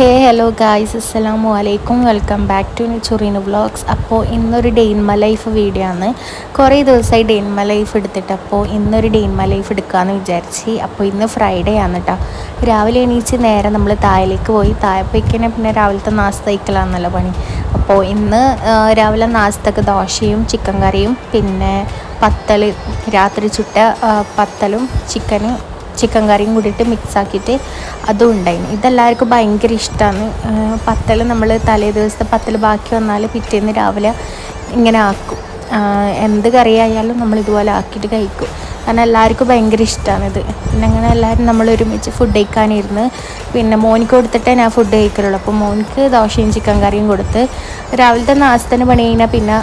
ഹേ hello guys അസ്സലാമു അലൈക്കും welcome back to ചുറീന് വ്ളോഗ്സ് അപ്പോൾ ഇന്നൊരു day in my life video ആണ്. കുറേ ദിവസമായി ഡേ ഇൻ മൈ ലൈഫ് എടുത്തിട്ട് അപ്പോൾ ഇന്നൊരു ഡേ ഇൻ മൈ ലൈഫ് എടുക്കാമെന്ന് വിചാരിച്ച് അപ്പോൾ ഇന്ന് ഫ്രൈഡേ ആണ് കേട്ടോ രാവിലെ എണീച്ച് നേരെ നമ്മൾ താഴേക്ക് പോയി. താഴെ പിന്നെ രാവിലത്തെ നാസ്ത കഴിക്കലാണെന്നല്ലോ പണി. അപ്പോൾ ഇന്ന് രാവിലെ നാസ്തക്ക് ദോശയും ചിക്കൻ കറിയും പിന്നെ പത്തൽ രാത്രി ചുട്ട പത്തലും ചിക്കനും ചിക്കൻ കറിയും കൂടിയിട്ട് മിക്സ് ആക്കിയിട്ട് അതും ഉണ്ടായിരുന്നു ഇതെല്ലാവർക്കും ഭയങ്കര ഇഷ്ടമാണ് പത്തൽ നമ്മൾ തലേ ദിവസത്തെ പത്തൽ ബാക്കി വന്നാൽ പിറ്റേന്ന് രാവിലെ ഇങ്ങനെ ആക്കും. എന്ത് കറി ആയാലും നമ്മൾ ഇതുപോലെ ആക്കിയിട്ട് കഴിക്കും. കാരണം എല്ലാവർക്കും ഭയങ്കര ഇഷ്ടമാണ് ഇത്. പിന്നെ അങ്ങനെ എല്ലാവരും നമ്മൾ ഒരുമിച്ച് ഫുഡ് കഴിക്കാനിരുന്ന്. പിന്നെ മോനിക്ക് കൊടുത്തിട്ടേ ഞാൻ ഫുഡ് കഴിക്കലുള്ളൂ. അപ്പോൾ മോനിക്ക് ദോശയും ചിക്കൻ കറിയും കൊടുത്ത് രാവിലത്തെ നാസ്തന് പണി കഴിഞ്ഞാൽ പിന്നെ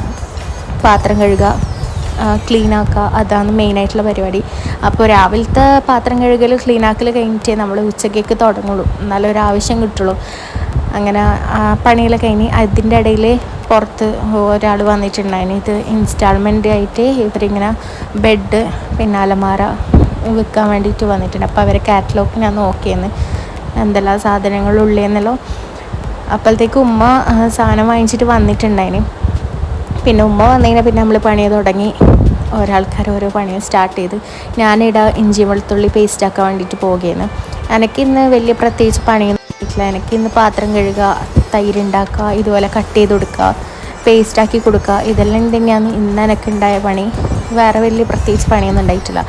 പാത്രം കഴുകുക ക്ലീൻ ആക്കുക അതാണ് മെയിനായിട്ടുള്ള പരിപാടി. അപ്പോൾ രാവിലത്തെ പാത്രം കഴുകൽ ക്ലീൻ ആക്കൽ കഴിഞ്ഞിട്ടേ നമ്മൾ ഉച്ചക്കേക്ക് തുടങ്ങുള്ളൂ. നല്ലൊരു ആവശ്യം കിട്ടുള്ളൂ. അങ്ങനെ ആ പണികളൊക്കെ കഴിഞ്ഞ് അതിന്റെ ഇടയിൽ പുറത്ത് ഒരാൾ വന്നിട്ടുണ്ടായിരുന്നു ഇത് ഇൻസ്റ്റാൾമെന്റ് ആയിട്ട് ഇവരിങ്ങനെ ബെഡ് പിന്നെ അലമാര വിൽക്കാൻ വേണ്ടിയിട്ട് വന്നിട്ടുണ്ട്. അപ്പോൾ അവരെ കാറ്റലോഗ് ഞാൻ നോക്കിയെന്ന്. എന്തെല്ലാം സാധനങ്ങളുള്ളേന്നല്ലോ അപ്പോഴത്തേക്ക് ഉമ്മ സാധനം വാങ്ങിച്ചിട്ട് വന്നിട്ടുണ്ടായിന്. പിന്നെ ഉമ്മ വന്നതിനെ പിന്നെ നമ്മൾ പണി തുടങ്ങി. ഒരാൾക്കാർ ഓരോ പണിയും സ്റ്റാർട്ട് ചെയ്ത്. ഞാനിട ഇഞ്ചി വെളുത്തുള്ളി പേസ്റ്റ് ആക്കാൻ വേണ്ടിയിട്ട് പോവുകയാണ്. എനിക്കിന്ന് വലിയ പ്രത്യേകിച്ച് പണിയൊന്നും കിട്ടില്ല എനിക്കിന്ന് പാത്രം കഴുകുക തൈര് ഉണ്ടാക്കുക ഇതുപോലെ കട്ട് ചെയ്ത് കൊടുക്കുക പേസ്റ്റ് ആക്കി കൊടുക്കുക ഇതെല്ലാം തന്നെയാണ് ഇന്ന് എനിക്ക് ഉണ്ടായ പണി. വേറെ വലിയ പ്രത്യേകിച്ച് പണിയൊന്നും ഉണ്ടായിട്ടില്ല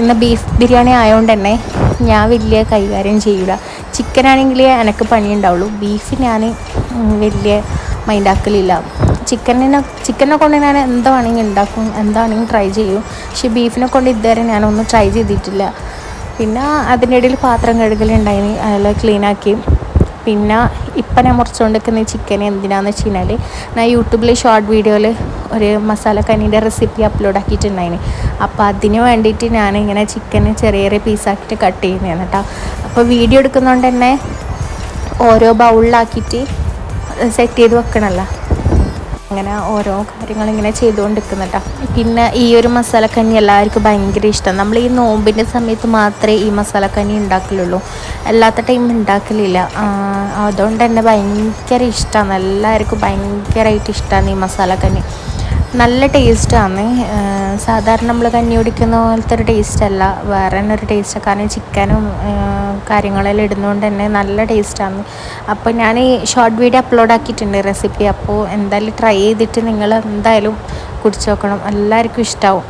ഇന്ന് ബീഫ് ബിരിയാണി ആയതുകൊണ്ട് തന്നെ ഞാൻ വലിയ കൈകാര്യം ചെയ്യില്ല ചിക്കൻ ആണെങ്കിൽ എനിക്ക് പണി ഉണ്ടാവുള്ളൂ ബീഫ് ഞാൻ വലിയ മൈൻഡാക്കലില്ല ചിക്കനിനെ ചിക്കനെ കൊണ്ട് ഞാൻ എന്താണെങ്കിൽ ഉണ്ടാക്കും എന്താണെങ്കിലും ട്രൈ ചെയ്യും. പക്ഷെ ബീഫിനെ കൊണ്ട് ഇതുവരെ ഞാനൊന്നും ട്രൈ ചെയ്തിട്ടില്ല. പിന്നെ അതിന്റെ ഇടയിൽ പാത്രം കഴുകലുണ്ടായിന് അതെല്ലാം ക്ലീനാക്കി പിന്നെ ഇപ്പം ഞാൻ മുറിച്ചുകൊണ്ടിരിക്കുന്ന ചിക്കൻ എന്തിനാന്ന് വെച്ച് കഴിഞ്ഞാൽ ഞാൻ യൂട്യൂബിൽ ഷോർട്ട് വീഡിയോയിൽ ഒരു മസാല കനീന്റെ റെസിപ്പി അപ്ലോഡ് ആക്കിയിട്ടുണ്ടായിന്. അപ്പോൾ അതിന് വേണ്ടിയിട്ട് ഞാൻ ഇങ്ങനെ ചിക്കൻ ചെറിയ ചെറിയ പീസാക്കിയിട്ട് കട്ട് ചെയ്യുന്നതാണ് കേട്ടോ. അപ്പോൾ വീഡിയോ എടുക്കുന്നതുകൊണ്ട് തന്നെ ഓരോ ബൗളിലാക്കിയിട്ട് സെറ്റ് ചെയ്ത് വെക്കണമല്ലോ. അങ്ങനെ ഓരോ കാര്യങ്ങൾ ഇങ്ങനെ ചെയ്തുകൊണ്ടിരിക്കുന്ന കേട്ടോ പിന്നെ ഈ ഒരു മസാലക്കഞ്ഞി എല്ലാവർക്കും ഭയങ്കര ഇഷ്ടം. നമ്മൾ ഈ നോമ്പിന്റെ സമയത്ത് മാത്രമേ ഈ മസാലക്കഞ്ഞി ഉണ്ടാക്കലുള്ളൂ. അല്ലാത്ത ടൈം ഉണ്ടാക്കലില്ല. അതുകൊണ്ട് തന്നെ ഭയങ്കര ഇഷ്ടമാണ് എല്ലാവർക്കും ഭയങ്കരമായിട്ട് ഇഷ്ടമാണ് ഈ മസാലക്കഞ്ഞി നല്ല ടേസ്റ്റാണ് സാധാരണ നമ്മൾ കഞ്ഞി കുടിക്കുന്ന പോലത്തെ ഒരു ടേസ്റ്റ് അല്ല. വേറെ തന്നെ ഒരു ടേസ്റ്റ് കാരണം ചിക്കനും കാര്യങ്ങളെല്ലാം ഇടുന്നതുകൊണ്ട് തന്നെ നല്ല ടേസ്റ്റാണ് അപ്പോൾ ഞാൻ ഈ ഷോർട്ട് വീഡിയോ അപ്ലോഡ് ആക്കിയിട്ടുണ്ട് റെസിപ്പി അപ്പോൾ എന്തായാലും ട്രൈ ചെയ്തിട്ട് നിങ്ങൾ എന്തായാലും കുടിച്ചു നോക്കണം. എല്ലാവർക്കും ഇഷ്ടമാവും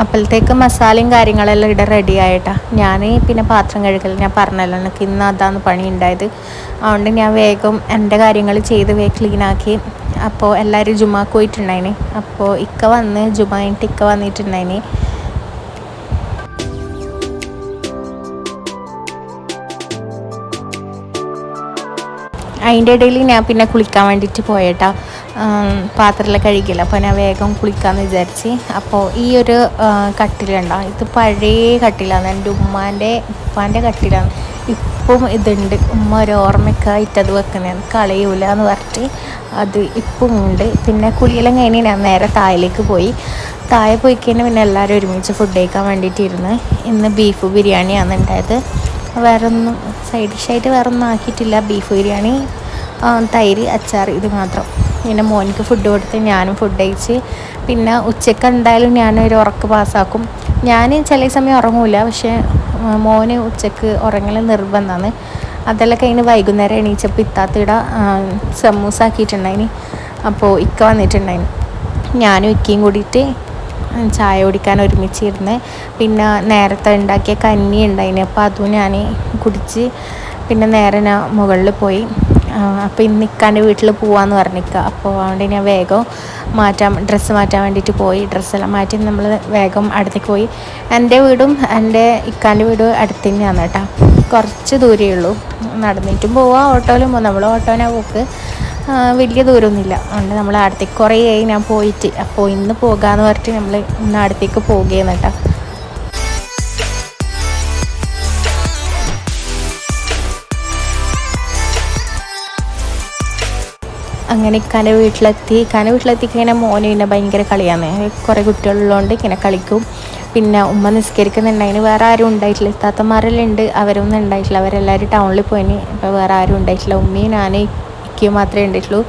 അപ്പോഴത്തേക്ക് മസാലയും കാര്യങ്ങളെല്ലാം ഇവിടെ റെഡി ആയിട്ടാ. ഞാൻ പിന്നെ പാത്രം കഴുകൽ ഞാൻ പറഞ്ഞല്ലോ. എനിക്ക് ഇന്ന് അതാണ് പണി ഉണ്ടായത് അതുകൊണ്ട് ഞാൻ വേഗം എന്റെ കാര്യങ്ങൾ ചെയ്ത് വേ ക്ലീനാക്കി അപ്പോൾ എല്ലാവരും ജുമാക്ക് പോയിട്ടുണ്ടായിന്. അപ്പോൾ ഇക്ക വന്ന് ജുമായിട്ട് ഇക്ക വന്നിട്ടുണ്ടായിന്. അതിന്റെ ഇടയിൽ ഞാൻ പിന്നെ കുളിക്കാൻ വേണ്ടിയിട്ട് പോയേട്ടാ. പാത്രമെല്ലാം കഴുകില്ല അപ്പോൾ ഞാൻ വേഗം കുളിക്കാമെന്ന് വിചാരിച്ച്. അപ്പോൾ ഈ ഒരു കട്ടിലുണ്ടാവും കട്ടിലുണ്ടോ ഇത് പഴയ കട്ടിലാണ്. എന്റെ ഉമ്മാന്റെ ഉപ്പാന്റെ കട്ടിലാണ്. ഇപ്പം ഇതുണ്ട്. ഉമ്മ ഒരു ഓർമ്മയ്ക്കായിട്ടത് അത് വെക്കുന്നതാണ്. കളയൂല എന്ന് പറഞ്ഞിട്ട്. അത് ഇപ്പം ഉണ്ട്. പിന്നെ കുളിയെല്ലാം കഴിഞ്ഞ് ഞാൻ നേരെ താഴേക്ക് പോയി. താഴെ പോയി കഴിഞ്ഞാൽ പിന്നെ എല്ലാവരും ഒരുമിച്ച് ഫുഡ് കഴിക്കാൻ വേണ്ടിയിട്ടിരുന്ന് ഇന്ന് ബീഫ് ബിരിയാണിയാണ് ഉണ്ടായത്. വേറെ ഒന്നും സൈഡ് ഡിഷായിട്ട് വേറെ ഒന്നും ആക്കിയിട്ടില്ല. ബീഫ് ബിരിയാണി തൈര് അച്ചാർ ഇത് മാത്രം. പിന്നെ മോനിക്ക് ഫുഡ് കൊടുത്ത് ഞാനും ഫുഡ് കഴിച്ച്. പിന്നെ ഉച്ചയ്ക്ക് എന്തായാലും ഞാനൊരു ഉറക്ക് പാസ്സാക്കും ഞാൻ ചില സമയം ഉറങ്ങൂല. പക്ഷേ മോന് ഉച്ചയ്ക്ക് ഉറങ്ങൽ നിർബന്ധമാണ് അതെല്ലാം കഴിഞ്ഞ് വൈകുന്നേരം എണീച്ചപ്പോൾ ഇത്താത്തിട സമൂസ ആക്കിയിട്ടുണ്ടായിന്. അപ്പോൾ ഇക്ക വന്നിട്ടുണ്ടായിന്. ഞാനും ഇക്കയും കൂടിയിട്ട് ചായ കുടിക്കാൻ ഒരുമിച്ചിരുന്ന് പിന്നെ നേരത്തെ ഉണ്ടാക്കിയ കഞ്ഞി ഉണ്ടായിന്. അപ്പോൾ അതും ഞാൻ കുടിച്ച് പിന്നെ നേരെ ഞാൻ മുകളിൽ പോയി. അപ്പോൾ ഇന്ന് ഇക്കാന്റെ വീട്ടിൽ പോവാന്ന് പറഞ്ഞിരിക്കുക അപ്പോൾ അതുകൊണ്ട് ഞാൻ വേഗം മാറ്റാൻ ഡ്രസ്സ് മാറ്റാൻ വേണ്ടിയിട്ട് പോയി. ഡ്രസ്സെല്ലാം മാറ്റി നമ്മൾ വേഗം അടുത്തേക്ക് പോയി. എന്റെ വീടും എന്റെ ഇക്കാന്റെ വീടും അടുത്ത് തന്നെയാണ് കേട്ടോ. കുറച്ച് ദൂരമേ ഉള്ളൂ. നടന്നിട്ടും പോവാം ഓട്ടോയിലും പോവാം. നമ്മൾ ഓട്ടോനാ പോക്ക്. വലിയ ദൂരമൊന്നുമില്ല. അതുകൊണ്ട് നമ്മൾ അടുത്തേക്ക് കുറേ ആയി ഞാൻ പോയിട്ട്. അപ്പോൾ ഇന്ന് പോകാമെന്ന് പറഞ്ഞിട്ട് നമ്മൾ ഇന്ന് അടുത്തേക്ക് പോകുകയെന്ന് കേട്ടോ. അങ്ങനെ ഇക്കാന്റെ വീട്ടിലെത്തി ഇക്കാന്റെ വീട്ടിലെത്തി ഇങ്ങനെ മോന് പിന്നെ ഭയങ്കര കളിയാണ്. കുറേ കുട്ടികളുള്ളതുകൊണ്ട് ഇങ്ങനെ കളിക്കും. പിന്നെ ഉമ്മ നിസ്കരിക്കുന്നുണ്ടായിന് വേറെ ആരും ഉണ്ടായിട്ടില്ല. താത്തമാരെല്ലാം ഉണ്ട്. അവരൊന്നും ഉണ്ടായിട്ടില്ല. അവരെല്ലാവരും ടൗണിൽ പോയിന്. അപ്പോൾ വേറെ ആരും ഉണ്ടായിട്ടില്ല. ഉമ്മയും ഞാനും ഇക്കയും മാത്രമേ ഉണ്ടായിട്ടുള്ളൂ.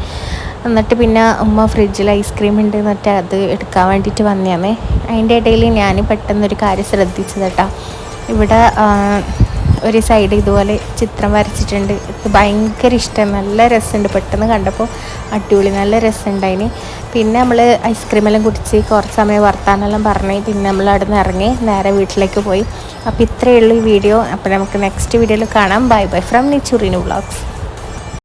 എന്നിട്ട് പിന്നെ ഉമ്മ ഫ്രിഡ്ജിൽ ഐസ്ക്രീം ഉണ്ട് എന്നിട്ട് അത് എടുക്കാൻ വേണ്ടിയിട്ട് വന്നതാണ് അതിന്റെ ഇടയിൽ ഞാൻ പെട്ടെന്നൊരു കാര്യം ശ്രദ്ധിച്ചത് കേട്ടോ. ഇവിടെ ഒരു സൈഡ് ഇതുപോലെ ചിത്രം വരച്ചിട്ടുണ്ട്. ഇത് ഭയങ്കര ഇഷ്ടം. നല്ല രസമുണ്ട്. പെട്ടെന്ന് കണ്ടപ്പോൾ അടിപൊളി. നല്ല രസമുണ്ടായിന്. പിന്നെ നമ്മൾ ഐസ്ക്രീമെല്ലാം കുടിച്ച് കുറച്ച് സമയം വർത്താനെല്ലാം പറഞ്ഞ് പിന്നെ നമ്മൾ അവിടെ നിന്ന് ഇറങ്ങി നേരെ വീട്ടിലേക്ക് പോയി. അപ്പോൾ ഇത്രയേ ഉള്ളൂ ഈ വീഡിയോ അപ്പോൾ നമുക്ക് നെക്സ്റ്റ് വീഡിയോയിൽ കാണാം. ബൈ ബൈ ഫ്രം നിച്ചുറിനു വ്ളോഗ്സ്